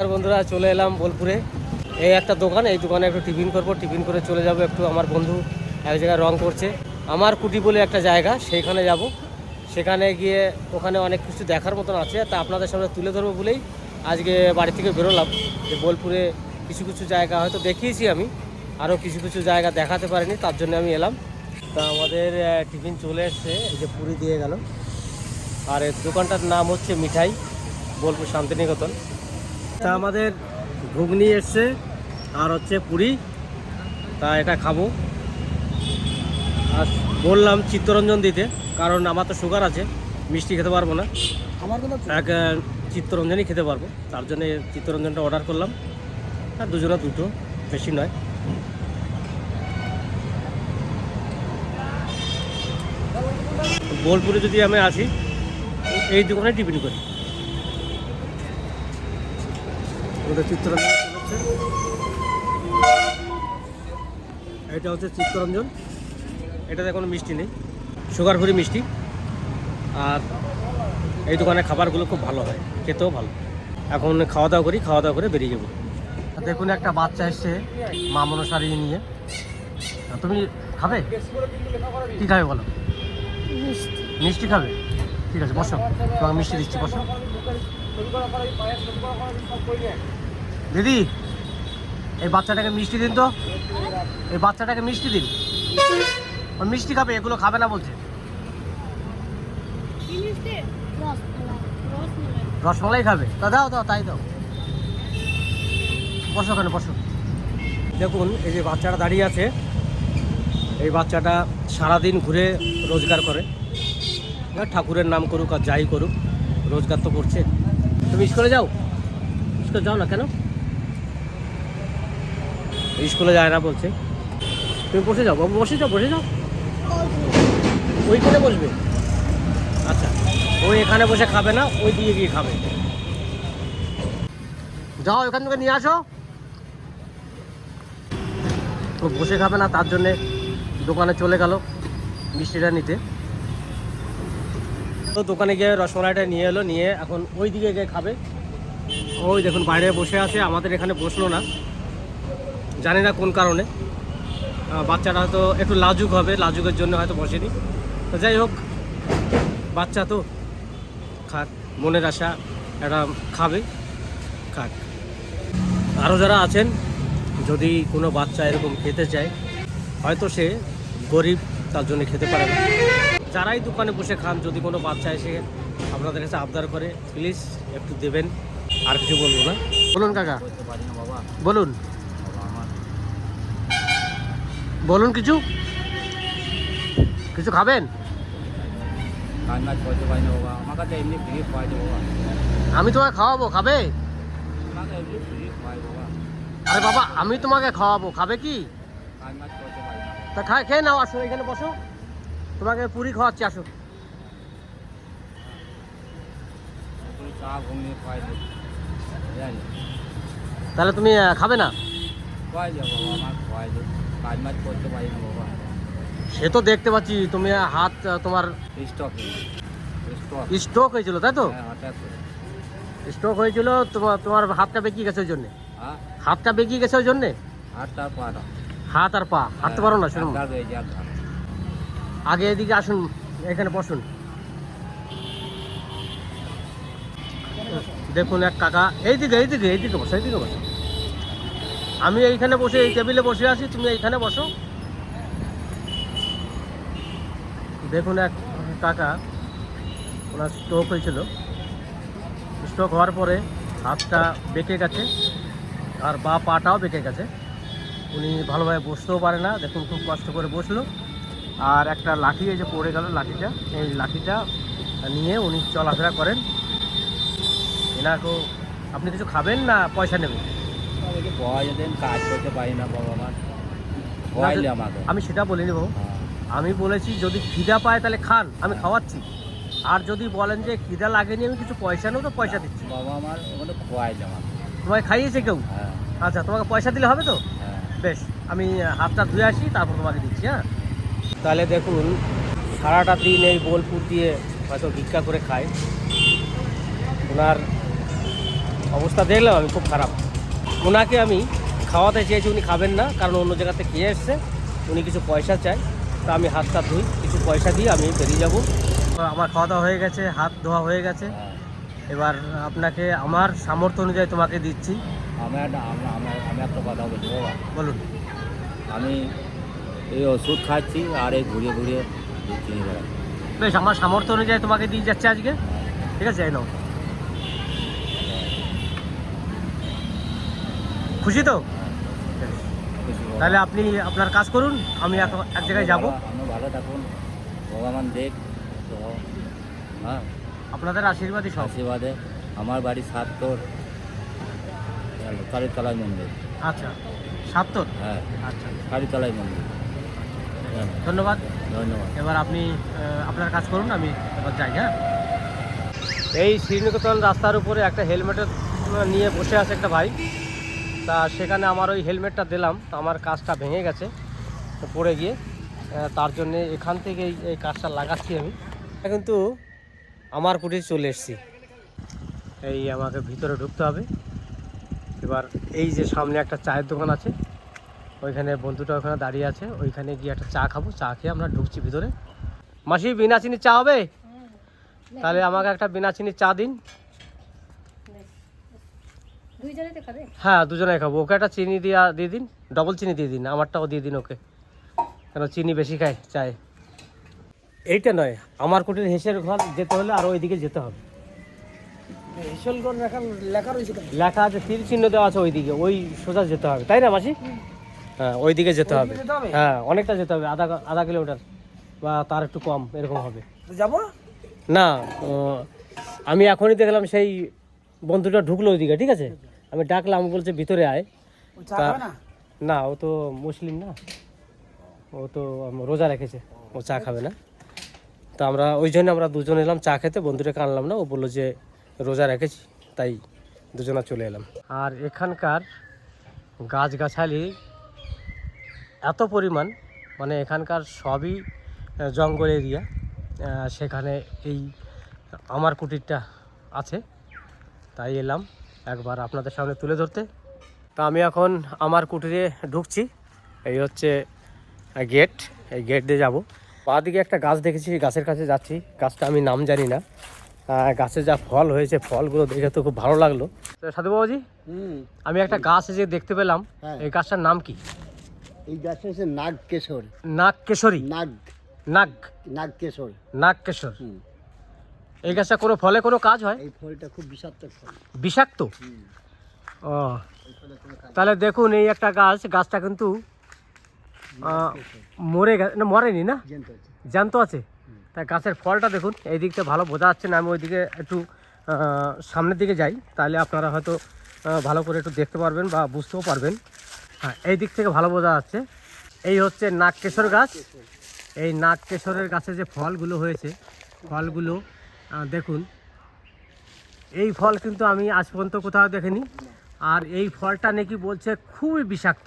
আর বন্ধুরা, চলে এলাম বোলপুরে। এই একটা দোকান, এই দোকানে একটু টিফিন করব। টিফিন করে চলে যাব একটু আমার বন্ধু এক জায়গায় রং করছে। আমার কুটি বলে একটা জায়গা, সেইখানে যাব। সেখানে গিয়ে ওখানে অনেক কিছু দেখার মতন আছে। তা আপনাদের সামনে তুলে ধরবো বলেই আজকে বাড়ি থেকে বেরোলাম। যে বোলপুরে কিছু কিছু জায়গা হয়তো দেখিয়েছি আমি। আরও কিছু কিছু জায়গা দেখাতে পারিনি, তার জন্য আমি এলাম। তা আমাদের টিফিন চলে এসছে। এই যে পুরি দিয়ে গেল। আর দোকানটার নাম হচ্ছে মিঠাই, বোলপুর শান্তিনিকেতন। তা আমাদের ঘুগনি এসছে আর হচ্ছে পুরি। তা এটা খাব। আর বললাম চিত্তরঞ্জন দিতে কারণ আমার তো সুগার আছে মিষ্টি খেতে পারব না। আমার এক চিত্তরঞ্জনই খেতে পারব তার জন্য চিত্তরঞ্জনটা অর্ডার করলাম। আর দুজনে দুটো বেশি নয়। বোলপুরে যদি আমি আসি এই দোকানে টিফিন করি। ওটা চিত্তরঞ্জন হচ্ছে এটা হচ্ছে চিত্তরঞ্জন। এটাতে কোনো মিষ্টি নেই। সুগার ফ্রি মিষ্টি। আর এই দোকানের খাবারগুলো খুব ভালো হয়। খেতেও ভালো। এখন খাওয়া দাওয়া করি খাওয়া দাওয়া করে বেরিয়ে যাব। দেখুন একটা বাচ্চা এসছে মা মনসারি নিয়ে। তুমি খাবে? কি খাবে বলো? মিষ্টি খাবে? ঠিক আছে বসো। তোমাকে মিষ্টি দিচ্ছি বসো। দিদি এই বাচ্চাটাকে মিষ্টি দিন তো। এই বাচ্চাটাকে মিষ্টি দিন। ও মিষ্টি খাবে এগুলো খাবে না বলছে। রসমালাই। খাবে। তা দাও দাও তাই দাও। বসো ওখানে বসো। দেখুন এই যে বাচ্চাটা দাঁড়িয়ে আছে এই বাচ্চাটা সারাদিন ঘুরে রোজগার করে। ঠাকুরের নাম করুক আর যাই করুক রোজগার তো করছে। তুমি স্কুলে যাও? স্কুলে যাও না কেন? স্কুলে যায় না বলছে। তুমি বসে যাও, বাবু, বসে যাও বসে যাও। ওইখানে বসবে। আচ্ছা ওই এখানে বসে খাবে না, ওই দিয়ে গিয়ে খাবে। যাও, এখান থেকে নিয়ে আসো। ও বসে খাবে না, তার জন্যে দোকানে চলে গেল মিষ্টিটা নিতে। তো দোকানে গিয়ে রসমালাইটা নিয়ে এলো, নিয়ে এখন ওই দিকে গিয়ে খাবে। ওই দেখুন, বাইরে বসে আছে, আমাদের এখানে বসল না। জানি না কোন কারণে। বাচ্চাটা হয়তো একটু লাজুক হবে, লাজুকের জন্য হয়তো বসেনি। তো যাই হোক, বাচ্চা তো। খাক, মনের আশা, একটা খাবে। খাক। আরও যারা আছেন, যদি কোনো বাচ্চা এরকম খেতে চায়, হয়তো সে গরিব, তার জন্য খেতে পারে না। যারাই দোকানে বসে খান, যদি কোনো বাচ্চা এসে আপনাদের কাছে আবদার করে প্লিজ একটু দেবেন। আর কিছু বলব না। বলুন, কাকা। বলুন। বলুন কিছু। কিছু খাবেন? আমি তোমাকে খাওয়াবো খাবে? আরে বাবা আমি তোমাকে খাওয়াবো খাবে কি? তা খায় খেয়ে নাও আসো এখানে বসো। তোমাকে পুরি খাওয়াচ্ছি আসো। তাহলে তুমি খাবে না? খাওয়াই আমার খাওয়াই দেবো কাজ মাছ করতে পারি না বাবা। সে তো দেখতে পাচ্ছি তুমি হাত তোমার স্টক স্টক স্ট্রোক হয়েছিল তাই তো? হ্যাঁ হঠাৎ স্ট্রোক হয়েছিল তোমার তোমার হাতটা বেঁকিয়ে গেছে ওই জন্যে। হ্যাঁ? হাতটা বেঁকিয়ে গেছে ওই জন্যে? আটটা পাটা হাত আর পা হাঁটতে পারো না শুনুন। আগে এদিকে আসুন এখানে বসুন। দেখুন এক কাকা এইদিকে এইদিকে এইদিকে বসো এইদিকে বসো। আমি এইখানে বসে, এই টেবিলে বসে আছি, তুমি এইখানে বসো। দেখুন এক কাকা, ওনার স্ট্রোক হয়েছিল। স্ট্রোক হওয়ার পরে হাতটা বেঁকে গেছে, আর বা পাটাও বেঁকে গেছে। উনি ভালোভাবে বসতেও পারে না, দেখুন খুব কষ্ট করে বসল। আর একটা লাঠি এই যে পড়ে গেল লাঠিটা, এই লাঠিটা নিয়ে উনি চলাফেরা করেন। এনাকেও, আপনি কিছু খাবেন না পয়সা নেবেন? আমাকে খাওয়াই দেন কাজ করতে পারি না বাবা আমার খাওয়াইলে আমাকে আমি সেটা বলিনি বাবু। হ্যাঁ। আমি বলেছি যদি খিদা পায় তাহলে খান আমি খাওয়াচ্ছি। আর যদি বলেন যে খিদা লাগেনি আমি কিছু পয়সা নেব তো পয়সা দিচ্ছি। বাবা আমার ওখানে খোয়াইলে আমাকে তোমাকে খাইয়েছে কেউ? হ্যাঁ। আচ্ছা তোমাকে পয়সা দিলে হবে তো? হ্যাঁ। বেশ আমি হাতটা ধুয়ে আসি তারপর তোমাকে দিচ্ছি হ্যাঁ? তাহলে দেখুন সারাটা দিন এই বোলপুর দিয়ে হয়তো ভিক্ষা করে খায়। ওনার অবস্থা দেখলাম আমি খুব খারাপ। ওনাকে আমি খাওয়াতে চেয়েছি উনি খাবেন না কারণ অন্য জায়গাতে খেয়ে এসছে উনি কিছু পয়সা চায়। তা আমি হাত হাতটা ধুই কিছু পয়সা দিয়ে আমি বেরিয়ে যাব। আমার খাওয়া দাওয়া হয়ে গেছে হাত ধোয়া হয়ে গেছে। হ্যাঁ। এবার আপনাকে আমার সামর্থ্য অনুযায়ী তোমাকে দিচ্ছি। আমি একটা আমি- আমি- আমি একটা কথা বলছি বাবা। বলুন। আমি এই ওষুধ খাচ্ছি আর এই ঘুরিয়ে ঘুরিয়ে বেশ আমার সামর্থ্য অনুযায়ী তোমাকে দিয়ে যাচ্ছে আজকে। ঠিক আছে এই নাও। খুশি তো? তাহলে আপনি আপনার কাজ করুন আমি এক এক জায়গায় যাব। আমি ভালো থাকুন। ভগবান দেখ তো হ্যাঁ। আপনাদের আশীর্বাদই সব। আশীর্বাদে আমার বাড়ি সাতটোর কালীতলায় মন্দির। আচ্ছা সাত্তর? হ্যাঁ আচ্ছা। কালীতলায় মন্দির। হ্যাঁ, ধন্যবাদ। ধন্যবাদ। এবার আপনি আপনার কাজ করুন আমি এবার যাই হ্যাঁ? এই শ্রীনিকেতন রাস্তার উপরে একটা হেলমেট নিয়ে বসে আছে একটা ভাই। তা সেখানে আমার ওই হেলমেটটা দিলাম তো আমার কাজটা ভেঙে গেছে তো পড়ে গিয়ে তার জন্যে এখান থেকে এই- এই কাজটা লাগাচ্ছি আমি। কিন্তু আমার কুটির চলে এসেছি। এই আমাকে ভিতরে ঢুকতে হবে। এবার এই যে সামনে একটা চায়ের দোকান আছে ওইখানে বন্ধুটা ওখানে দাঁড়িয়ে আছে ওইখানে গিয়ে একটা চা খাব চা খেয়ে আমরা ঢুকছি ভিতরে। মাসি বিনা চিনি চা হবে? তাহলে আমাকে একটা বিনা চিনি চা দিন। খাবে? হ্যাঁ দুজনে খাব। ওকে একটা চিনি দিয়ে দিয়ে দিন ডবল চিনি দিয়ে দিন আমারটাও দিয়ে দিন ওকে। কেন চিনি বেশি খায় চায়। এইটা নয় আমার কুটির হেসের ঘর যেতে হলে আর ওইদিকে যেতে হবে। হেসলগড় লেখা লেখা রয়েছে লেখা আছে তীর চিহ্ন দেওয়া আছে ওইদিকে ওই সোজা যেতে হবে। তাই না মাসি? হ্যাঁ ওইদিকে যেতে হবে। যেতে হবে? হ্যাঁ অনেকটা যেতে হবে আধা আধা কিলোমিটার বা তার একটু কম এরকম হবে। যাব? না আমি এখনই দেখলাম সেই বন্ধুটা ঢুকলো ওইদিকে ঠিক আছে? আমি ডাকলাম বলছে ভিতরে আয়। না? না ও তো মুসলিম না। ও তো রোজা রেখেছে ও চা খাবে না। তো আমরা ওই জন্য আমরা দুজন এলাম চা খেতে বন্ধুটাকে আনলাম না ও বলল যে রোজা রেখেছি তাই দুজনা চলে এলাম। আর এখানকার গাছগাছালি এত পরিমাণ মানে এখানকার সবই জঙ্গল এরিয়া সেখানে এই আমার কুটিরটা আছে তাই এলাম। একবার আপনাদের সামনে তুলে ধরতে। তা আমি এখন আমার কুটিরে ঢুকছি। এই হচ্ছে গেট। এই গেট দিয়ে যাব। বাঁ দিকে একটা গাছ দেখেছি গাছের কাছে যাচ্ছি। গাছটা আমি নাম জানি না। গাছে যা ফল হয়েছে ফলগুলো দেখে তো খুব ভালো লাগল। তো সাধু বাবাজি আমি একটা গাছ যে দেখতে পেলাম। হ্যাঁ। এই গাছটার নাম কি? এই গাছটা হচ্ছে নাগ কেশর নাগ। কেশরী নাগ। নাগ নাগ কেশর নাগ কেশর। এই গাছটা কোনো ফলে কোনো কাজ হয়? এই ফলটা খুব বিষাক্ত ফল। বিষাক্ত? ও তাহলে দেখুন এই একটা গাছ গাছটা কিন্তু মরে গেছে না মরেনি না? জ্যান্ত আছে। তাই গাছের ফলটা দেখুন এই দিকটা ভালো বোঝা যাচ্ছে না আমি ওইদিকে একটু সামনের দিকে যাই তাহলে আপনারা হয়তো ভালো করে একটু দেখতে পারবেন বা বুঝতেও পারবেন। হ্যাঁ এই দিক থেকে ভালো বোঝা যাচ্ছে। এই হচ্ছে নাগকেশর গাছ। এই নাগকেশরের গাছে যে ফলগুলো হয়েছে ফলগুলো দেখুন। এই ফল কিন্তু আমি আজ পর্যন্ত কোথাও দেখিনি। আর এই ফলটা নাকি বলছে খুবই বিষাক্ত।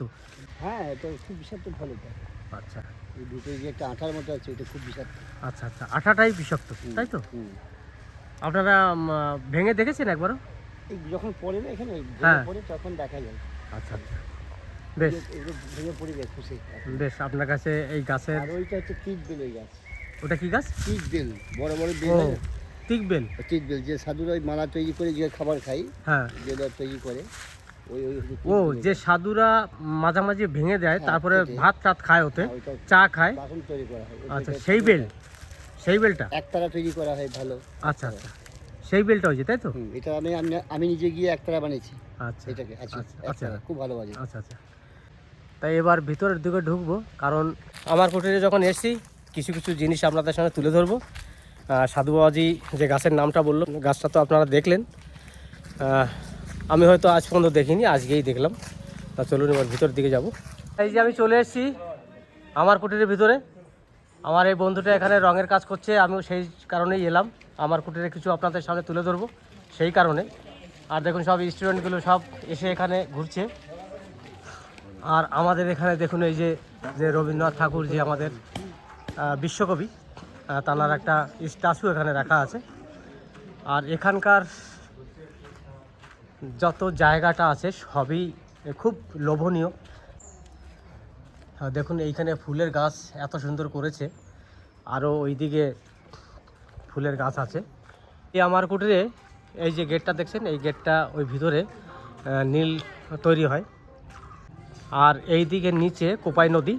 হ্যাঁ এটা খুব বিষাক্ত ফল এটা। আচ্ছা। এই দুটো যে একটা আঠার মতো আছে এটা খুব বিষাক্ত। আচ্ছা আচ্ছা। আঠাটাই বিষাক্ত তাই তো? আপনারা ভেঙে দেখেছেন একবারও? যখন পড়ে না এখানে হ্যাঁ। পড়ে তখন দেখা যায়। আচ্ছা আচ্ছা। বেশ। ভেঙে পড়ে যায় খুশি। বেশ আপনার কাছে এই গাছের আর ওইটা হচ্ছে তিত বেল ওই গাছ। ওটা কি গাছ? তিত বেল বড় বড় বেল তিকবেল বেল যে সাধুরা ওই মালা তৈরি করে যে খাবার খাই হ্যাঁ। যেটা তৈরি করে ওই ওই ও যে সাধুরা মাঝামাঝি ভেঙে দেয় হ্যাঁ, তারপরে ভাত টাত খায় ওতে হ্যাঁ, চা খায়। বাসন তৈরি করা হয় আচ্ছা সেই বেল সেই বেলটা? একতারা তৈরি করা হয় ভালো। আচ্ছা আচ্ছা। সেই বেলটা হয়েছে তাই তো? এটা আমি আমি- নিজে গিয়ে একতারা বানিয়েছি। আচ্ছা এটাকে আচ্ছা আচ্ছা আচ্ছা। খুব ভালো বাজে। আচ্ছা আচ্ছা। তাই এবার ভিতরের দিকে ঢুকবো কারণ আমার কুটিরে যখন এসছি কিছু কিছু জিনিস আপনাদের সামনে তুলে ধরবো। সাধু বাবাজি যে গাছের নামটা বলল, গাছটা তো আপনারা দেখলেন। আমি হয়তো আজ পর্যন্ত দেখিনি, আজকেই দেখলাম। তা চলুন এবার ভিতরের দিকে যাব। এই যে আমি চলে এসেছি আমার কুটিরের ভিতরে। আমার এই বন্ধুটা এখানে রঙের কাজ করছে, আমিও সেই কারণেই এলাম। আমার কুটিরে কিছু আপনাদের সামনে তুলে ধরবো, সেই কারণে। আর দেখুন, সব স্টুডেন্টগুলো সব এসে এখানে ঘুরছে। আর আমাদের এখানে দেখুন, এই যে যে রবীন্দ্রনাথ ঠাকুর যে আমাদের বিশ্বকবি তানার একটা স্ট্যাচু এখানে রাখা আছে। আর এখানকার যত জায়গাটা আছে, সবই খুব লোভনীয়। দেখুন, এইখানে ফুলের গাছ এত সুন্দর করেছে। আরও ওইদিকে ফুলের গাছ আছে। এই আমার কুটিরে এই যে গেটটা দেখছেন, এই গেটটা ওই ভিতরে নীল তৈরি হয়। আর এই দিকে নিচে কোপাই নদী।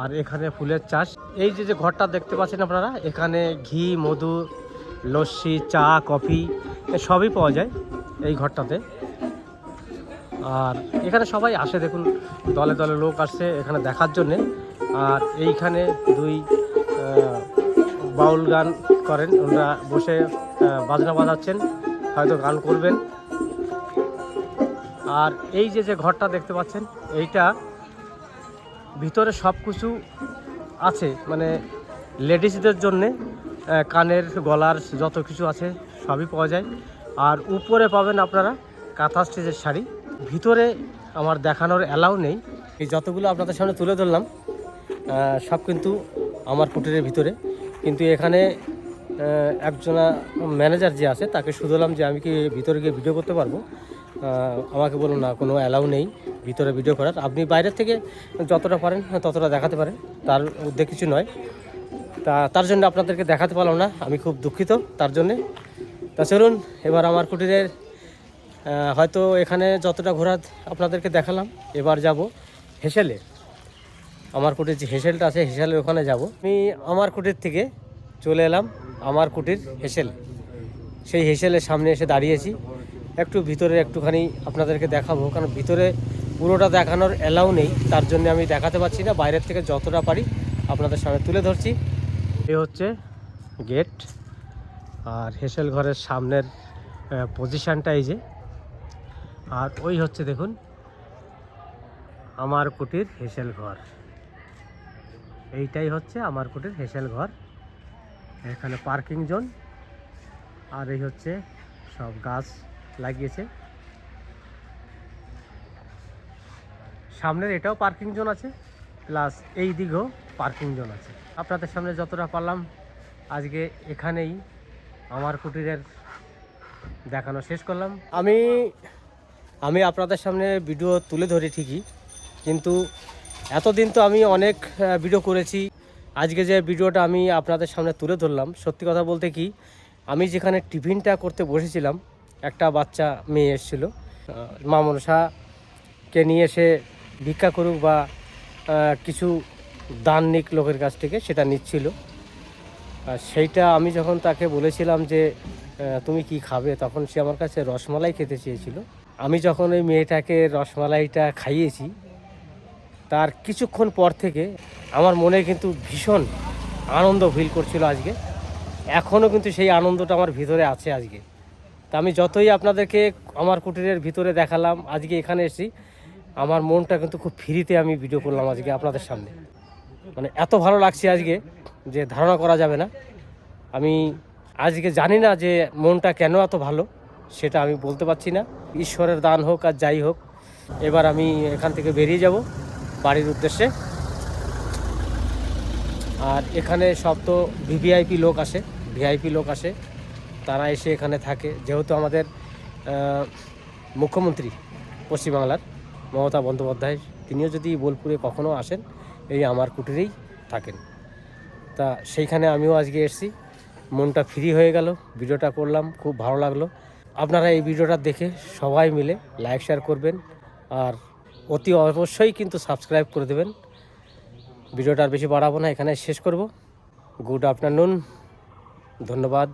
আর এখানে ফুলের চাষ। এই যে যে ঘরটা দেখতে পাচ্ছেন আপনারা, এখানে ঘি, মধু, লস্যি, চা, কফি সবই পাওয়া যায় এই ঘরটাতে। আর এখানে সবাই আসে দেখুন, দলে দলে লোক আসছে এখানে দেখার জন্যে। আর এইখানে দুই বাউল গান করেন, ওনারা বসে বাজনা বাজাচ্ছেন, হয়তো গান করবেন। আর এই যে যে ঘরটা দেখতে পাচ্ছেন, এইটা ভিতরে সব কিছু আছে মানে লেডিসদের জন্যে কানের গলার যত কিছু আছে সবই পাওয়া যায়। আর উপরে পাবেন আপনারা কাঁথা স্টেজের শাড়ি। ভিতরে আমার দেখানোর অ্যালাউ নেই। এই যতগুলো আপনাদের সামনে তুলে ধরলাম সব কিন্তু আমার কুটিরের ভিতরে। কিন্তু এখানে একজনা ম্যানেজার যে আছে, তাকে শুধলাম যে আমি কি ভিতরে গিয়ে ভিডিও করতে পারব? আমাকে বলুন না, কোনো অ্যালাউ নেই। ভিতরে ভিডিও করার। আপনি বাইরের থেকে যতটা পারেন, ততটা দেখাতে পারেন। তার উদ্যোগ কিছু নয়। তা, তার জন্য আপনাদেরকে দেখাতে পারলাম না। আমি খুব দুঃখিত তার জন্যে। তা চলুন, এবার আমার কুটিরের হয়তো এখানে যতটা ঘোরা আপনাদেরকে দেখালাম, এবার যাব হেসেলে। আমার কুটির যে হেসেলটা আছে হেসেলের ওখানে যাব। আমি আমার কুটির থেকে চলে এলাম আমার কুটির হেসেল। সেই হেসেলের সামনে এসে দাঁড়িয়েছি। একটু ভিতরে একটুখানি আপনাদেরকে দেখাবো, কারণ ভিতরে পুরোটা দেখানোর অ্যালাউ নেই, তার জন্য আমি দেখাতে পারছি না, বাইরের থেকে যতটা পারি আপনাদের সামনে তুলে ধরছি। এ হচ্ছে গেট, আর হেসেল ঘরের সামনের পজিশানটা এই যে। আর ওই হচ্ছে দেখুন, আমার কুটির হেসেল ঘর। এইটাই হচ্ছে আমার কুটির হেসেল ঘর। এখানে পার্কিং জোন, আর এই হচ্ছে সব গাছ লাগিয়েছে। সামনের এটাও পার্কিং জোন আছে প্লাস এই দিকেও পার্কিং জোন আছে। আপনাদের সামনে যতটা পারলাম, আজকে এখানেই আমার কুটিরের দেখানো শেষ করলাম। আমি আমি আপনাদের সামনে ভিডিও তুলে ধরি ঠিকই, কিন্তু এতদিন তো আমি অনেক ভিডিও করেছি। আজকে যে ভিডিওটা আমি আপনাদের সামনে তুলে ধরলাম, সত্যি কথা বলতে কি, আমি যেখানে টিফিনটা করতে বসেছিলাম, একটা বাচ্চা মেয়ে এসেছিল। মা মনসাকে নিয়ে এসে ভিক্ষা করুক বা কিছু দান নিক লোকের কাছ থেকে, সেটা নিচ্ছিল। সেইটা আমি যখন তাকে বলেছিলাম যে তুমি কি খাবে, তখন সে আমার কাছে রসমালাই খেতে চেয়েছিল। আমি যখন ওই মেয়েটাকে রসমালাইটা খাইয়েছি, তার কিছুক্ষণ পর থেকে আমার মনে কিন্তু ভীষণ আনন্দ ফিল করছিল আজকে। এখনও কিন্তু সেই আনন্দটা আমার ভিতরে আছে আজকে। তা আমি যতই আপনাদেরকে আমার কুটিরের ভিতরে দেখালাম, আজকে এখানে এসেছি আমার মনটা কিন্তু খুব ফ্রিতে আমি ভিডিও করলাম আজকে আপনাদের সামনে। মানে এত ভালো লাগছে আজকে যে ধারণা করা যাবে না। আমি আজকে জানি না যে মনটা কেন এত ভালো, সেটা আমি বলতে পারছি না। ঈশ্বরের দান হোক আর যাই হোক, এবার আমি এখান থেকে বেরিয়ে যাব বাড়ির উদ্দেশ্যে। আর এখানে সব তো ভিভিআইপি লোক আসে ভিআইপি লোক আসে, তারা এসে এখানে থাকে। যেহেতু আমাদের মুখ্যমন্ত্রী পশ্চিমবাংলার মমতা বন্দ্যোপাধ্যায়, তিনিও যদি বোলপুরে কখনো আসেন, এই আমার কুটিরেই থাকেন। তা সেইখানে আমিও আজকে এসেছি। মনটা ফ্রি হয়ে গেল, ভিডিওটা করলাম, খুব ভালো লাগল। আপনারা এই ভিডিওটা দেখে সবাই মিলে লাইক শেয়ার করবেন আর অতি অবশ্যই কিন্তু সাবস্ক্রাইব করে দেবেন। ভিডিওটা আর বেশি বাড়াবো না এখানে শেষ করব। গুড আফটারনুন ধন্যবাদ।